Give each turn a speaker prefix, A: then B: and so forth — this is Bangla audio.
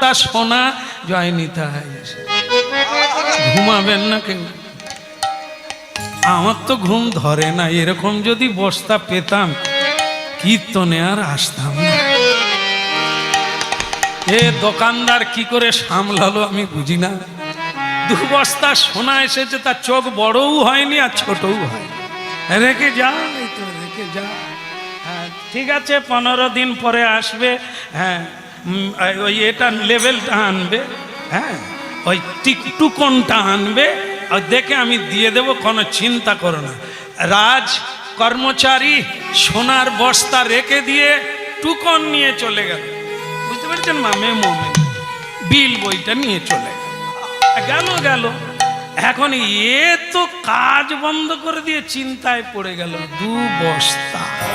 A: বস্তা সোনা জয় নিতাই ঘুমাবেন না কেউ আমার তো ঘুম ধরে না, এরকম যদি বস্তা পেতাম, কীর্তনে আর আসতাম এ দোকানদার কি করে সামলালো আমি বুঝি না। দু বস্তা সোনা এসেছে, তার চোখ বড়ও হয়নি আর ছোটও হয় রেখে যা রেখে যা। হ্যাঁ ঠিক আছে, পনেরো দিন পরে আসবে। হ্যাঁ ওই এটা লেভেলটা আনবে হ্যাঁ? ওই টিকটুকনটা আনবে, আর দেখে আমি দিয়ে দেব, কোনো চিন্তা করো না। রাজ কর্মচারী সোনার বস্তা রেখে দিয়ে টুকন নিয়ে চলে গেল। বুঝতে পারছেন মামে মমে। বিল বইটা নিয়ে চলে গেল। গেল গেল। এখন এ তো কাজ বন্ধ করে দিয়ে চিন্তায় পড়ে গেল দু বস্তা।